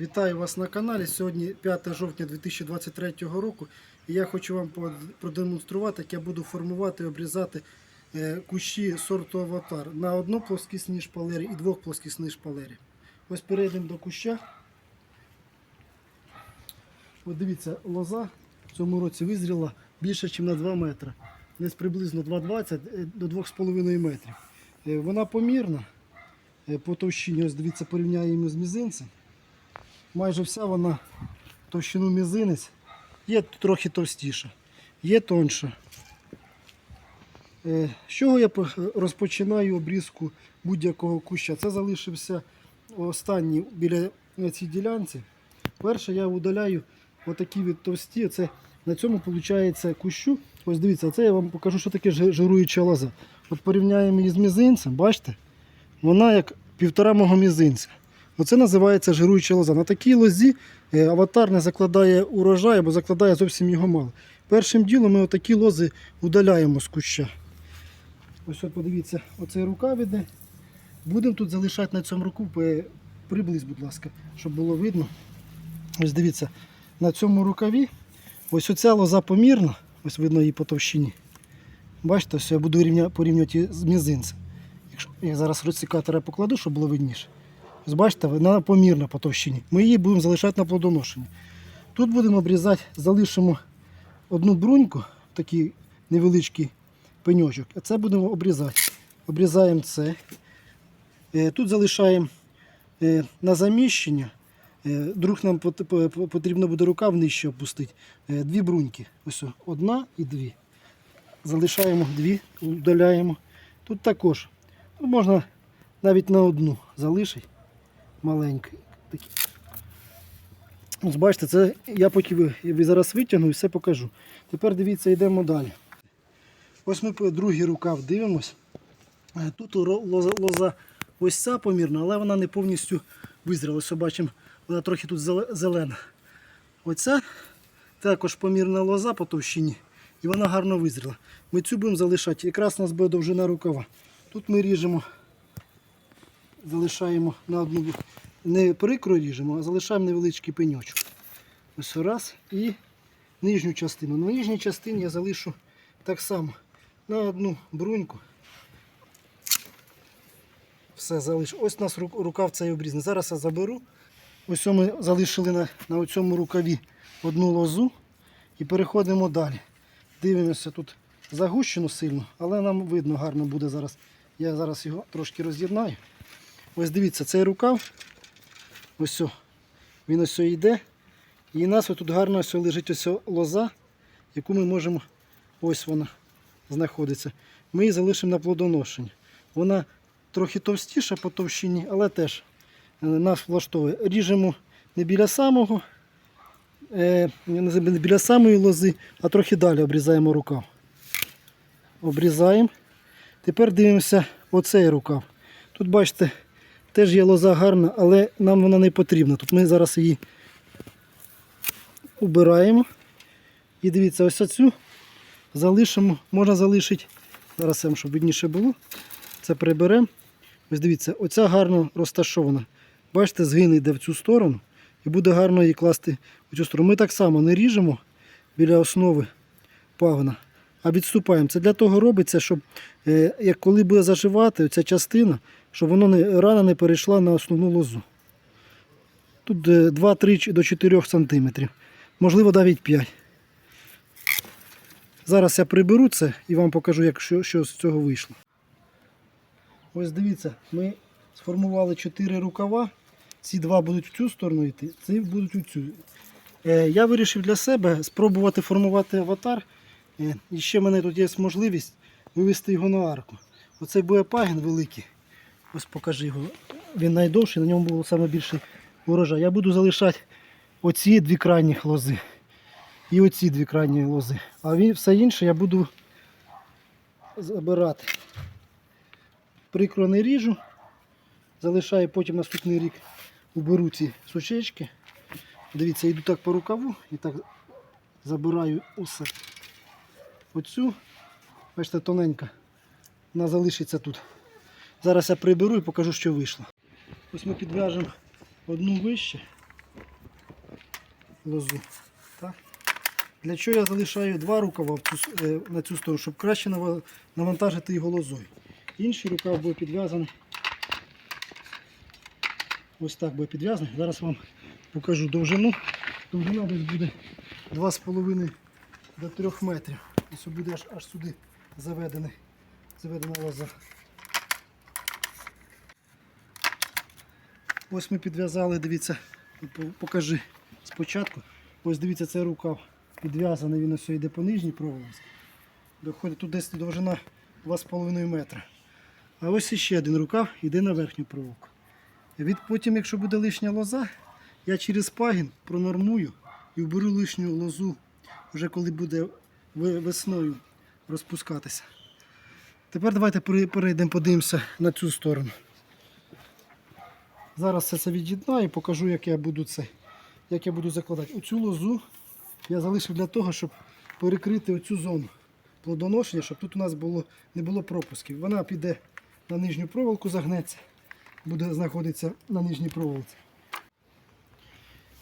Вітаю вас на каналі. Сьогодні 5 жовтня 2023 року. І я хочу вам продемонструвати, як я буду формувати і обрізати е, кущі сорту аватар на одноплоскісній шпалері і двохплоскісній шпалері. Ось перейдемо до куща. От дивіться, лоза в цьому році визріла більше, ніж на 2 метри. Десь приблизно 2,20 е, до 2,5 метрів. Е, Вона помірна по товщині. Ось дивіться, порівняємо з мізинцем майже вся вона товщину мізинець. Є трохи товстіша, є тонша. Е, З чого я розпочинаю обрізку будь-якого куща? Це залишився останній біля цій ділянці. Перше я удаляю отакі від товсті. Це на цьому виходить кущу. Ось дивіться, це я вам покажу, що таке жируюча лоза. От порівняємо її з мізинцем, бачите? Вона як півтора мого мізинця. Оце називається жируюча лоза. На такій лозі е, аватар не закладає урожай або закладає зовсім його мало. Першим ділом ми отакі лози удаляємо з куща. Ось от подивіться, оцей рукав іде. Будемо тут залишати на цьому руку, е, приблизь, будь ласка, щоб було видно. Ось дивіться, на цьому рукаві ось оця лоза помірна, ось видно її по товщині. Бачите, ось я буду порівнювати з мізинцем. Якщо я зараз розсікатора покладу, щоб було видніше. Бачите, вона помірна по товщині. Ми її будемо залишати на плодоношенні. Тут будемо обрізати, залишимо одну бруньку, такий невеличкий пеньочок, а це будемо обрізати. Обрізаємо це. Е, Тут залишаємо е, на заміщення. Е, Друг нам пот- по- по- потрібно буде рукав нижче опустити. Дві бруньки. Ось одна і дві. Залишаємо дві, удаляємо. Тут також ну, можна навіть на одну залишити маленький. Такий. Ось бачите, це я ви- зараз витягну і все покажу. Тепер дивіться, йдемо далі. Ось ми по- другий рукав дивимось. Е, Тут лоза, лоза ось ця помірна, але вона не повністю визріла. Ось бачимо, вона трохи тут зелена. Оця також помірна лоза по товщині, і вона гарно визріла. Ми цю будемо залишати. Якраз у нас буде довжина рукава. Тут ми ріжемо залишаємо на одну не прикро ріжемо, а залишаємо невеличкий пеньочок. Ось раз і нижню частину. На нижній частині я залишу так само на одну бруньку. Все залишу. Ось у нас ру- рукав цей обрізаний. Зараз я заберу. Ось ми залишили на, на цьому рукаві одну лозу і переходимо далі. Дивимося тут загущено сильно, але нам видно гарно буде зараз. Я зараз його трошки роз'єднаю. Ось дивіться, цей рукав. Ось він ось йде. І у нас тут гарно ось лежить ось лоза, яку ми можемо. Ось вона знаходиться. Ми її залишимо на плодоношення. Вона трохи товстіша по товщині, але теж е, нас влаштовує. Ріжемо не біля самого, е, не біля самої лози, а трохи далі обрізаємо рукав. Обрізаємо. Тепер дивимося оцей рукав. Тут бачите, теж є лоза гарна, але нам вона не потрібна. Тут ми зараз її убираємо. І дивіться, ось оцю залишимо, можна залишити, зараз щоб видніше було. Це приберемо. Ось дивіться, оця гарно розташована. Бачите, згин йде в цю сторону і буде гарно її класти в цю сторону. Ми так само не ріжемо біля основи пагона, а відступаємо. Це для того робиться, щоб е, коли буде заживати ця частина, щоб воно не, рана не перейшла на основну лозу. Тут е, 2-3 до 4 см, можливо навіть 5. Зараз я приберу це і вам покажу, як, що, що з цього вийшло. Ось дивіться, ми сформували 4 рукава. Ці два будуть в цю сторону йти, ці будуть у цю. Е, я вирішив для себе спробувати формувати аватар. Е, і ще в мене тут є можливість вивести його на арку. Оцей буде пагін великий. Ось покажи його. Він найдовший, на ньому був найбільший урожай. Я буду залишати оці дві крайні лози. І оці дві крайні лози. А він, все інше я буду забирати. Прикро не ріжу. Залишаю потім наступний рік уберу ці сучечки. Дивіться, йду так по рукаву і так забираю усе. Оцю, бачите, тоненька. Вона залишиться тут. Зараз я приберу і покажу, що вийшло. Ось ми підв'яжемо одну вище. лозу. Так. Для чого я залишаю два рукава е, на цю сторону, щоб краще навантажити його лозою. Інший рукав буде підв'язаний. Ось так буде підв'язаний. Зараз вам покажу довжину. Довжина десь буде 2,5 до 3 метрів. Ось буде аж, аж сюди заведений, заведена лоза. Ось ми підв'язали, дивіться, покажи спочатку. Ось дивіться, цей рукав підв'язаний, він ось йде по нижній проволоці. Доходить тут десь довжина 2,5 метра. А ось іще один рукав йде на верхню проволоку. Від, потім, якщо буде лишня лоза, я через пагін пронормую і вберу лишню лозу, вже коли буде весною розпускатися. Тепер давайте перейдемо, подивимося на цю сторону. Зараз все це від'єднаю, покажу, як я буду це, як я буду закладати. Оцю лозу я залишив для того, щоб перекрити оцю зону плодоношення, щоб тут у нас було, не було пропусків. Вона піде на нижню проволоку, загнеться, буде знаходитися на нижній проволоці.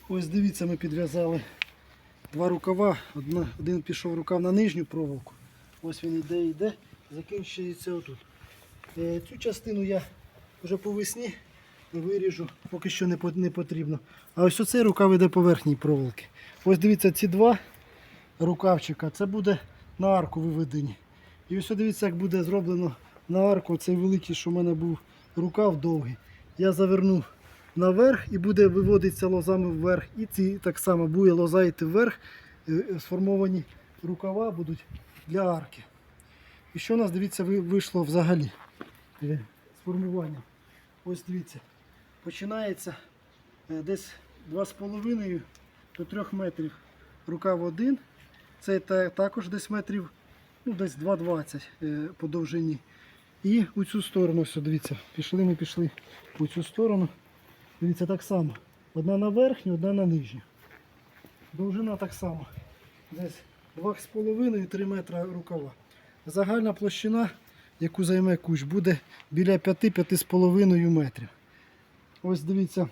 Ось дивіться, ми підв'язали два рукава. Одна, один пішов рукав на нижню проволоку. Ось він йде, йде, закінчується отут. Е, Цю частину я вже по весні виріжу, поки що не, потрібно. А ось оцей рукав йде по верхній проволоки. Ось дивіться, ці два рукавчика, це буде на арку виведені. І ось дивіться, як буде зроблено на арку цей великий, що в мене був рукав довгий. Я заверну наверх і буде виводитися лозами вверх. І ці так само буде лоза йти вверх. е, е, Сформовані рукава будуть для арки. І що у нас, дивіться, вийшло взагалі е, з формуванням. Ось дивіться, починається е, десь 2,5 до 3 метрів рукав один. Це також десь метрів, ну десь 2,20 е, по довжині. І у цю сторону, все, дивіться, пішли ми пішли у цю сторону. Дивіться, так само. Одна на верхню, одна на нижню. Довжина так само. Десь 2,5-3 метра рукава. Загальна площина, яку займе кущ, буде біля 5-5,5 метрів. Ось дивіться,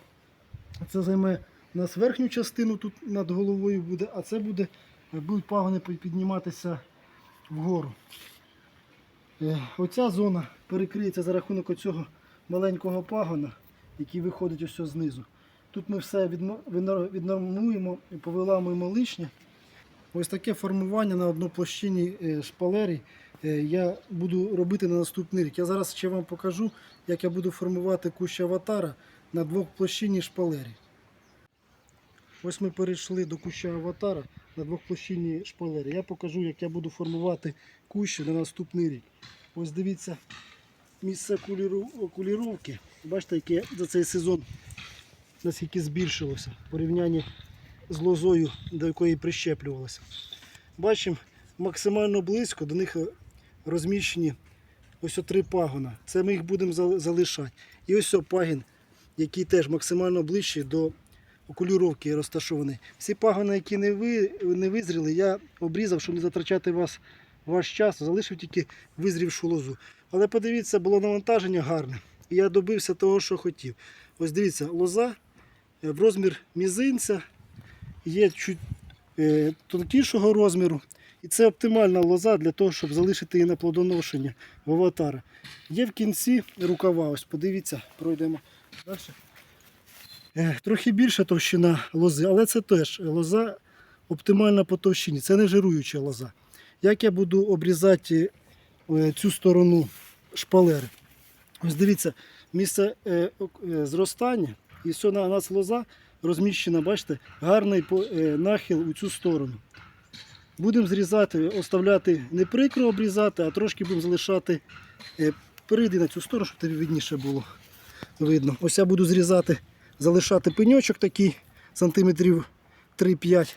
це займе у нас верхню частину тут над головою буде, а це буде, будуть пагони підніматися вгору. Е, Оця зона перекриється за рахунок оцього маленького пагона, який виходить ось знизу. Тут ми все відно- відно- віднормуємо і повиламуємо лишнє. Ось таке формування на одноплощині е, шпалері е, я буду робити на наступний рік. Я зараз ще вам покажу, як я буду формувати кущ аватара на двохплощинній шпалері. Ось ми перейшли до куща аватара на двохплощинній шпалері. Я покажу, як я буду формувати кущ на наступний рік. Ось дивіться місце окуліровки. Бачите, яке за цей сезон наскільки збільшилося в порівнянні з лозою, до якої прищеплювалося. Бачимо, максимально близько до них розміщені ось три пагона. Це ми їх будемо залишати. І ось пагін, який теж максимально ближче до окулюровки розташований. Всі пагони, які не, ви, не визріли, я обрізав, щоб не затрачати вас, ваш час, залишив тільки визрівшу лозу. Але подивіться, було навантаження гарне. І я добився того, що хотів. Ось дивіться, лоза е, в розмір мізинця, є чуть е, тонкішого розміру. І це оптимальна лоза для того, щоб залишити її на плодоношення в аватара. Є в кінці рукава, ось подивіться, пройдемо далі. Е, Трохи більша товщина лози, але це теж лоза оптимальна по товщині. Це не жируюча лоза. Як я буду обрізати е, цю сторону шпалери? Ось дивіться, місце е, зростання і все на нас лоза розміщена, бачите, гарний нахил у цю сторону. Будемо зрізати, оставляти не прикро обрізати, а трошки будемо залишати. Перейди на цю сторону, щоб тобі видніше було видно. Ось я буду зрізати, залишати пеньочок такий, сантиметрів 3-5.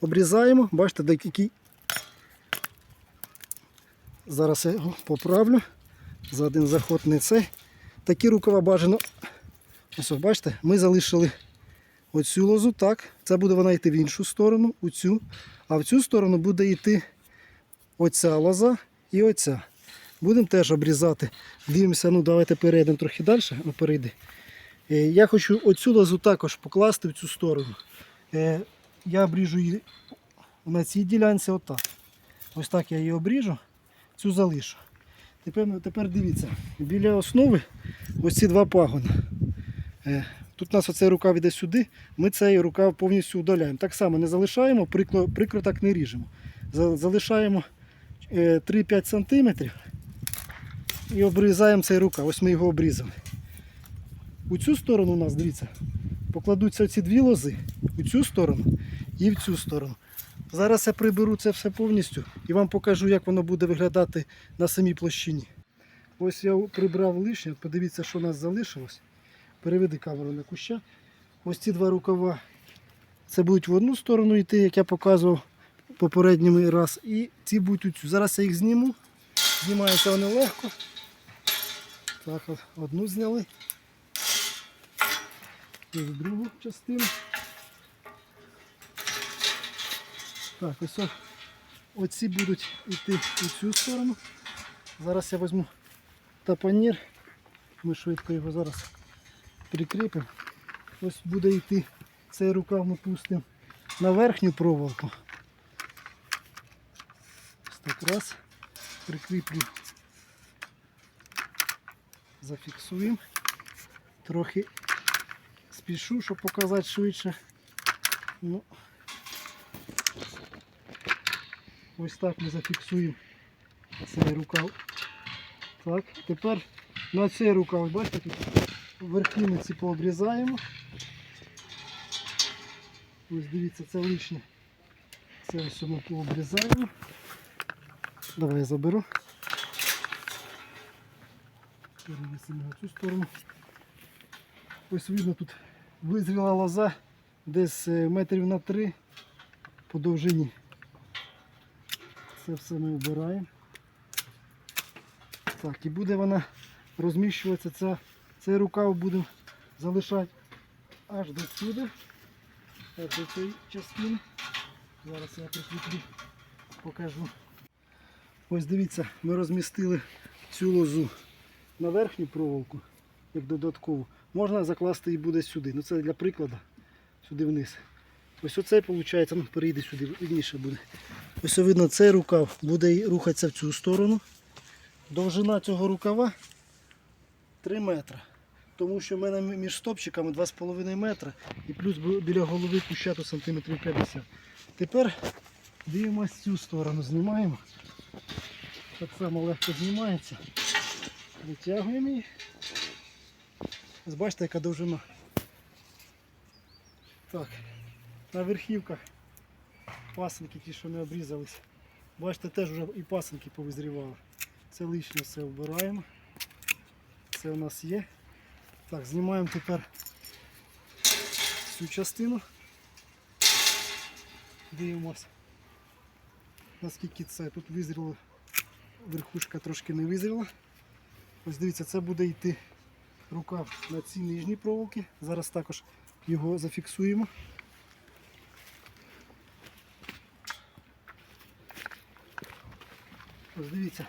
Обрізаємо, бачите, який. Зараз я його поправлю. За один заход не цей. Такі рукава бажано. Ось, бачите, ми залишили оцю лозу, так. Це буде вона йти в іншу сторону, у цю. А в цю сторону буде йти оця лоза і оця. Будемо теж обрізати. Дивимося, ну давайте перейдемо трохи далі. Ну, перейди. Е, Я хочу оцю лозу також покласти в цю сторону. Е, я обріжу її на цій ділянці отак. Ось так я її обріжу, цю залишу. Тепер, тепер дивіться, біля основи ось ці два пагони. Е, Тут у нас оцей рукав іде сюди, ми цей рукав повністю удаляємо. Так само не залишаємо, прикро, так не ріжемо. Залишаємо е, 3-5 см і обрізаємо цей рукав. Ось ми його обрізали. У цю сторону у нас, дивіться, покладуться ці дві лози, у цю сторону і в цю сторону. Зараз я приберу це все повністю і вам покажу, як воно буде виглядати на самій площині. Ось я прибрав лишнє, подивіться, що у нас залишилось. Переведи камеру на куща. Ось ці два рукава. Це будуть в одну сторону йти, як я показував попередній раз. І ці будуть у цю. Зараз я їх зніму. Знімаються вони легко. Так, одну зняли. І другу частину. Так, ось оці будуть йти у цю сторону. Зараз я візьму тапанір. Ми швидко його зараз прикріпимо. Ось буде йти цей рукав ми пустимо на верхню проволоку. Ось так раз. Прикріплю. Зафіксуємо. Трохи спішу, щоб показати швидше. Ну, ось так ми зафіксуємо цей рукав. Так, тепер на цей рукав, бачите, тут верхніми ці пообрізаємо. Ось дивіться, це лишнє. Це ось ми пообрізаємо. Давай я заберу. Перевісимо на цю сторону. Ось видно тут визріла лоза десь е, метрів на три по довжині. Це все ми вбираємо. Так, і буде вона розміщуватися, ця, цей рукав будемо залишати аж до сюди, аж до цієї частини. Зараз я прикріплю, покажу. Ось дивіться, ми розмістили цю лозу на верхню проволоку, як додаткову. Можна закласти і буде сюди. Ну це для прикладу, сюди вниз. Ось оцей, виходить, ну перейде сюди, видніше буде. Ось видно, цей рукав буде рухатися в цю сторону. Довжина цього рукава 3 метри. Тому що в мене між стопчиками 2,5 метра і плюс біля голови куща то сантиметрів 50. Тепер дивимося цю сторону, знімаємо. Так само легко знімається. Витягуємо її. Ось Бачите, яка довжина. Так, на верхівках пасенки ті, що не обрізались. Бачите, теж вже і пасенки повизрівали. Це лишнє все вбираємо. Це у нас є. Так, знімаємо тепер цю частину. Дивимося. Наскільки це тут визріло, верхушка трошки не визріла. Ось дивіться, це буде йти рукав на ці нижні проволоки. Зараз також його зафіксуємо. Ось дивіться,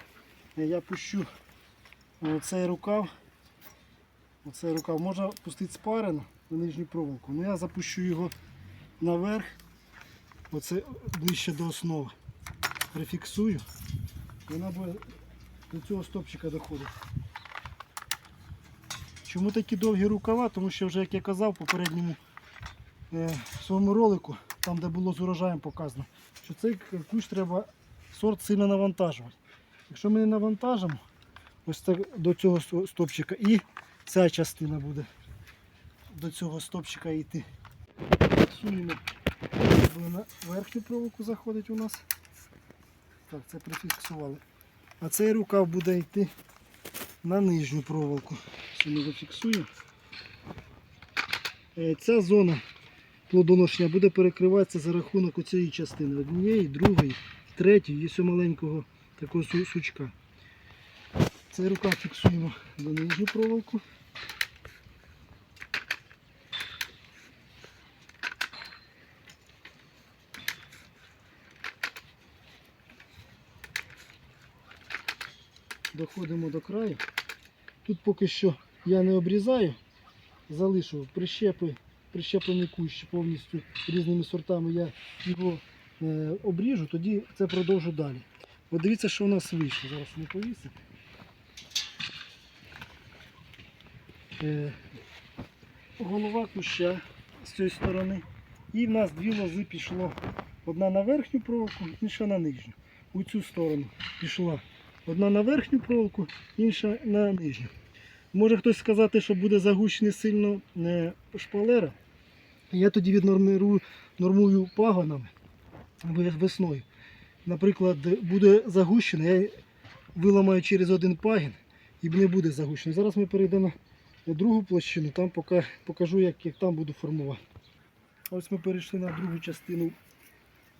я пущу цей рукав. Оцей рукав можна пустити спарено на нижню проволоку. Ну я запущу його наверх. Оце ближче до основи. Прифіксую. Вона буде до цього стопчика доходить. Чому такі довгі рукава? Тому що вже, як я казав в попередньому е, своєму ролику, там де було з урожаєм показано, що цей кущ треба сорт сильно навантажувати. Якщо ми не навантажимо, ось так до цього стопчика і ця частина буде до цього стопчика йти. Буде на верхню проволоку заходить у нас. Так, це прифіксували. А цей рукав буде йти на нижню проволоку. Все ми зафіксуємо. Е, Ця зона плодоношення буде перекриватися за рахунок цієї частини. Однієї, другої, третьої і цього маленького такого сучка. Цей рукав фіксуємо на нижню проволоку. Доходимо до краю. Тут поки що я не обрізаю, залишу прищепи прищеплений кущ повністю різними сортами, я його е, обріжу, тоді це продовжу далі. От дивіться, що у нас вийшло. Зараз не повісить. Е, голова куща з цієї сторони. І в нас дві лози пішло. Одна на верхню проволоку, інша на нижню. У цю сторону пішла. Одна на верхню проволоку, інша на нижню. Може хтось сказати, що буде загущений сильно е, шпалера. Я тоді віднормирую нормую пагонами весною. Наприклад, буде загущено, я виламаю через один пагін і не буде загущено. Зараз ми перейдемо на другу площину, там пока, покажу, як, як там буду формувати. Ось ми перейшли на другу частину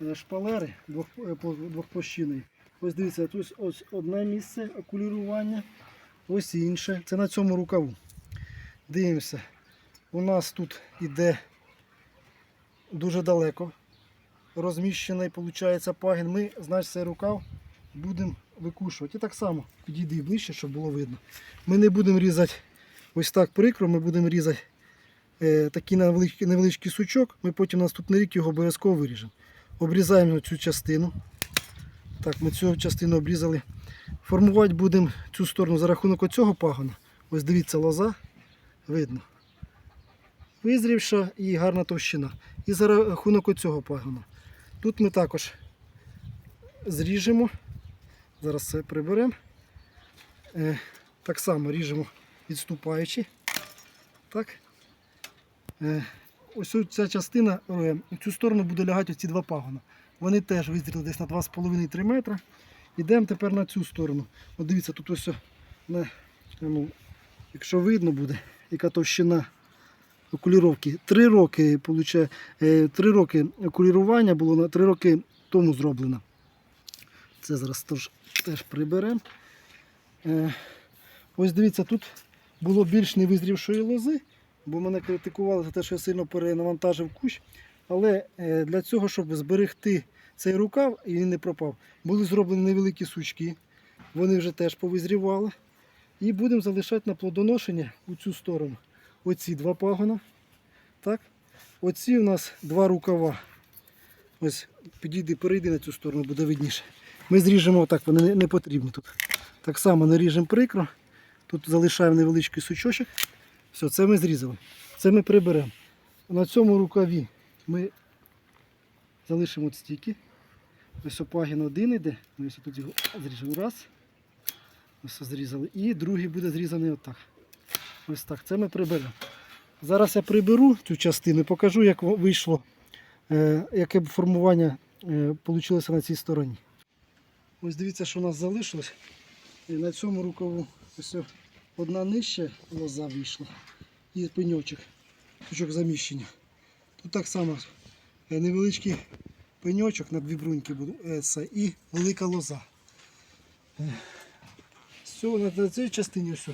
е, шпалери двох, е, двохплощинної. Ось дивіться, тут ось одне місце окулірування, ось інше. Це на цьому рукаву. Дивимося. У нас тут іде дуже далеко розміщений, виходить, пагін. Ми, значить, цей рукав будемо викушувати. І так само підійди ближче, щоб було видно. Ми не будемо різати ось так прикро, ми будемо різати е, такий невеличкий, сучок. Ми потім наступний рік його обов'язково виріжемо. Обрізаємо цю частину. Так, ми цю частину обрізали. Формувати будемо цю сторону за рахунок оцього пагона. Ось дивіться, лоза. Видно. Визрівша і гарна товщина. І за рахунок оцього пагона. Тут ми також зріжемо. Зараз це приберемо. Е, так само ріжемо відступаючи. Так. Е, ось ця частина, е, в цю сторону буде лягати ці два пагона. Вони теж визріли десь на 2,5-3 метри. Йдемо тепер на цю сторону. От дивіться, тут ось на, ну, якщо видно буде, яка товщина окуліровки. Три роки, получає, е, три роки окулірування було на три роки тому зроблено. Це зараз теж, теж приберемо. Е, ось дивіться, тут було більш невизрівшої лози, бо мене критикували за те, що я сильно перенавантажив кущ. Але е, для цього, щоб зберегти цей рукав і він не пропав, були зроблені невеликі сучки. Вони вже теж повизрівали. І будемо залишати на плодоношення у цю сторону. Оці два пагона. Так? Оці у нас два рукава. Ось підійди, перейди на цю сторону, буде видніше. Ми зріжемо отак, вони не потрібні тут. Так само наріжемо прикро. Тут залишаємо невеличкий сучочок. Все, це ми зрізали. Це ми приберемо. На цьому рукаві ми залишимо от стільки. Ось опагін один іде. Ми ось тут його зріжемо раз. Ось зрізали. І другий буде зрізаний отак. Ось так. Це ми приберемо. Зараз я приберу цю частину покажу, як вийшло, е, яке формування вийшло на цій стороні. Ось дивіться, що у нас залишилось. На цьому рукаву ось одна нижча лоза вийшла. І пеньочок, пучок заміщення. Тут так само е, невеличкий пеньочок на дві бруньки буде, і велика лоза. Е, Все, на, цій частині все.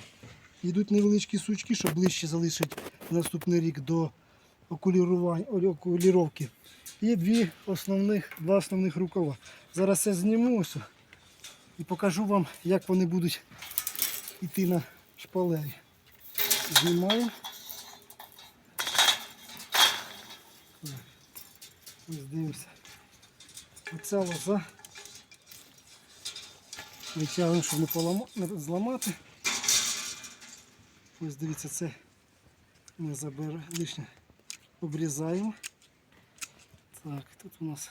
Йдуть невеличкі сучки, щоб ближче залишити наступний рік до окуліровки. І дві основних, два основних рукава. Зараз я зніму ось і покажу вам, як вони будуть йти на шпалері. Знімаю. Ось дивимося. Оця лоза. Витягуємо, щоб не, полама... не зламати. Ось дивіться, це ми заберемо лишнє обрізаємо. Так, тут у нас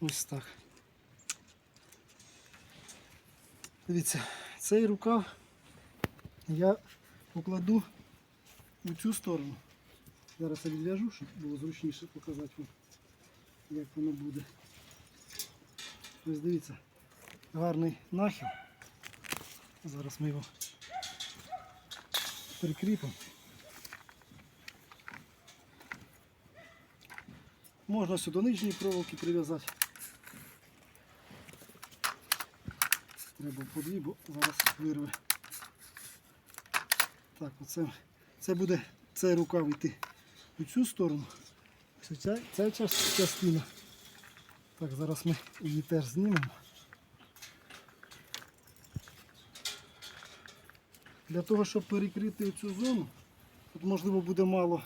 ось так. Дивіться, цей рукав я покладу у цю сторону. Зараз я відв'яжу, щоб було зручніше показати вам, як воно буде. Ось дивіться, гарний нахил. Зараз ми його прикріпимо. Можна сюди нижньої проволоки прив'язати. Треба по дві, бо зараз вирве. Так, оце це буде цей рукав йти у цю сторону. Ось Ця, частина. Так, зараз ми її теж знімемо. Для того, щоб перекрити цю зону, тут можливо буде мало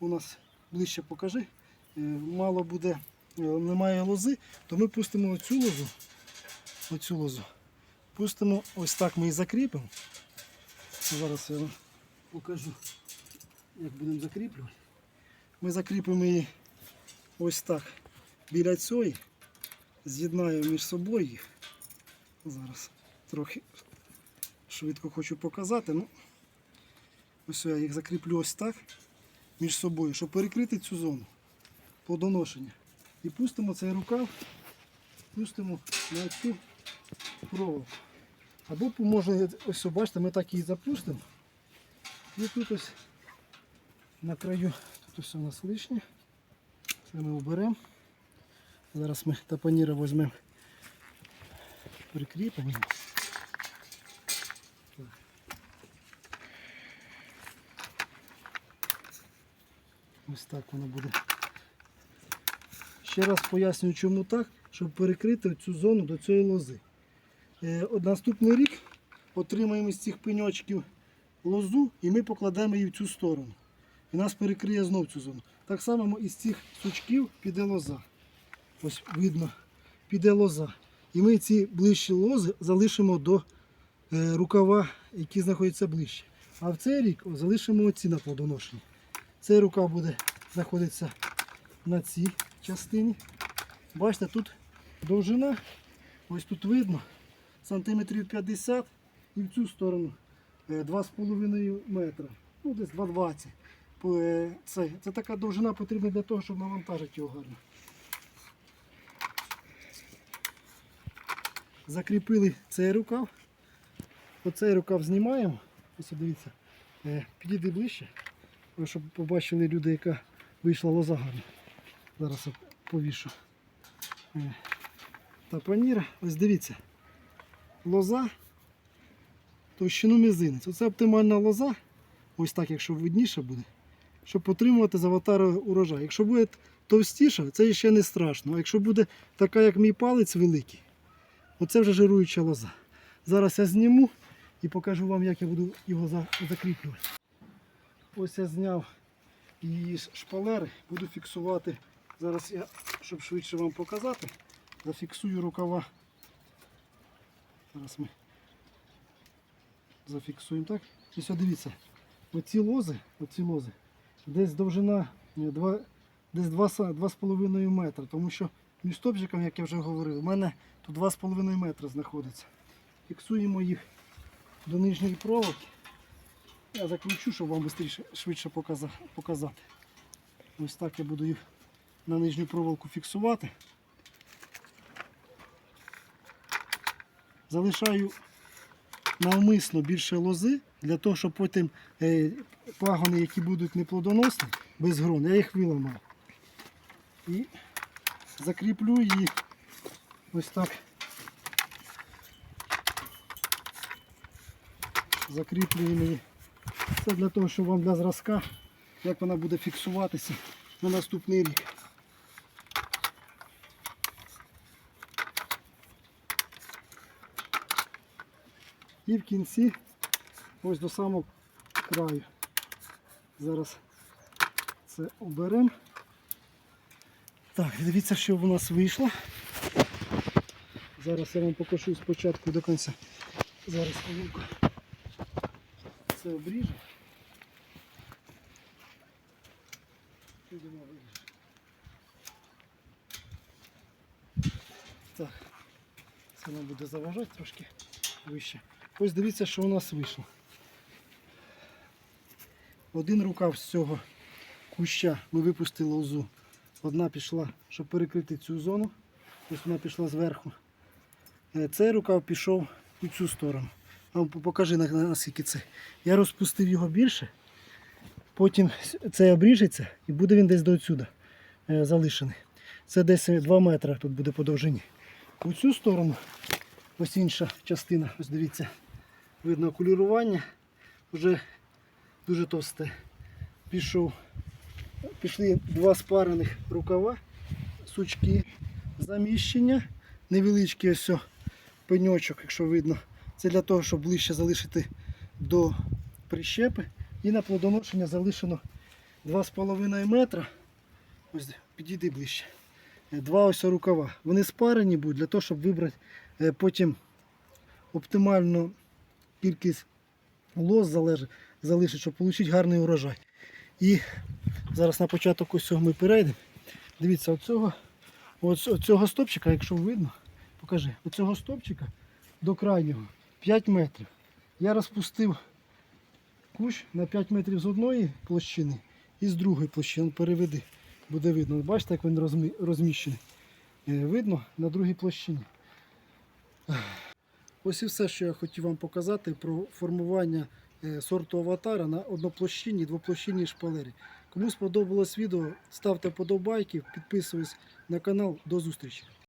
у нас ближче покажи, е, мало буде, е, немає лози, то ми пустимо оцю лозу, оцю лозу. Пустимо, ось так ми і закріпимо. Зараз я вам покажу, як будемо закріплювати. Ми закріпимо її ось так біля цієї, з'єднаємо між собою їх. Зараз трохи швидко хочу показати. Ну, ось я їх закріплю ось так між собою, щоб перекрити цю зону плодоношення. І пустимо цей рукав, пустимо на цю проволоку. Або може, ось бачите, ми так її запустимо. І тут ось на краю, тут ось у нас лишнє. Це ми оберемо. Зараз ми тапаніра візьмемо, прикріпимо. Ось так воно буде. Ще раз пояснюю, чому так, щоб перекрити цю зону до цієї лози. Е, от наступний рік отримаємо з цих пеньочків лозу і ми покладемо її в цю сторону. І нас перекриє знов цю зону. Так само із цих сучків піде лоза. Ось видно, піде лоза. І ми ці ближчі лози залишимо до е, рукава, які знаходяться ближче. А в цей рік залишимо оці на плодоношенні. Цей рукав буде знаходитися на цій частині. Бачите, тут довжина, ось тут видно, сантиметрів 50 і в цю сторону е, 2,5 метра. Ну, десь 2,20. Це, це така довжина потрібна для того, щоб навантажити його гарно. Закріпили цей рукав. Оцей рукав знімаємо. Ось дивіться, е, підійди ближче, щоб побачили люди, яка вийшла лоза гарна. Зараз повішу. Е, Та паніра, ось дивіться. Лоза товщину мізинець. Оце оптимальна лоза. Ось так, якщо видніше буде, щоб отримувати з аватара урожай. Якщо буде товстіша, це ще не страшно. А якщо буде така, як мій палець великий, оце вже жируюча лоза. Зараз я зніму і покажу вам, як я буду його закріплювати. Ось я зняв її шпалери, буду фіксувати. Зараз я, щоб швидше вам показати, зафіксую рукава. Зараз ми зафіксуємо так. І все дивіться, оці лози, оці лози, десь довжина десь 2,5 метра, тому що між стопчиком, як я вже говорив, у мене тут 2,5 метра знаходиться. Фіксуємо їх до нижньої проволоки. Я закручу, щоб вам швидше, швидше показати. Ось так я буду їх на нижню проволоку фіксувати. Залишаю навмисно більше лози, для того, щоб потім е, пагони, які будуть неплодоносні, без грон, я їх виламав. І закріплю її ось так. Закріплюємо її. Це для того, щоб вам для зразка, як вона буде фіксуватися на наступний рік. І в кінці ось до самого краю. Зараз це оберемо. Так, дивіться, що в нас вийшло. Зараз я вам покажу спочатку до кінця. Зараз хвилинку. Це обріжу. Підемо. Так, це нам буде заважати трошки вище. Ось дивіться, що у нас вийшло. Один рукав з цього куща ми випустили лозу. Одна пішла, щоб перекрити цю зону. Ось вона пішла зверху. Е, Цей рукав пішов у цю сторону. А покажи на- на- наскільки це. Я розпустив його більше. Потім це обріжеться і буде він десь до отсюда е, залишений. Це десь 2 метри тут буде по довжині. У цю сторону, ось інша частина, ось дивіться, видно окулірування, вже дуже товсте. Пішов, пішли два спарених рукава, сучки, заміщення, невеличкий ось пеньочок, якщо видно. Це для того, щоб ближче залишити до прищепи. І на плодоношення залишено 2,5 метра. Ось підійди ближче. Два ось рукава. Вони спарені будуть для того, щоб вибрати е, потім оптимальну кількість лоз залишить, щоб отримати гарний урожай. І зараз на початок ось цього ми перейдемо. Дивіться, оцього, оцього стопчика, якщо видно, покажи, оцього стопчика до крайнього 5 метрів. Я розпустив кущ на 5 метрів з одної площини і з другої площини. Переведи, буде видно. Бачите, як він розміщений. Е, Видно на другій площині. Ось і все, що я хотів вам показати про формування е, сорту аватара на одноплощинній, двоплощинній шпалері. Кому сподобалось відео, ставте подобайки, підписуйтесь на канал. До зустрічі!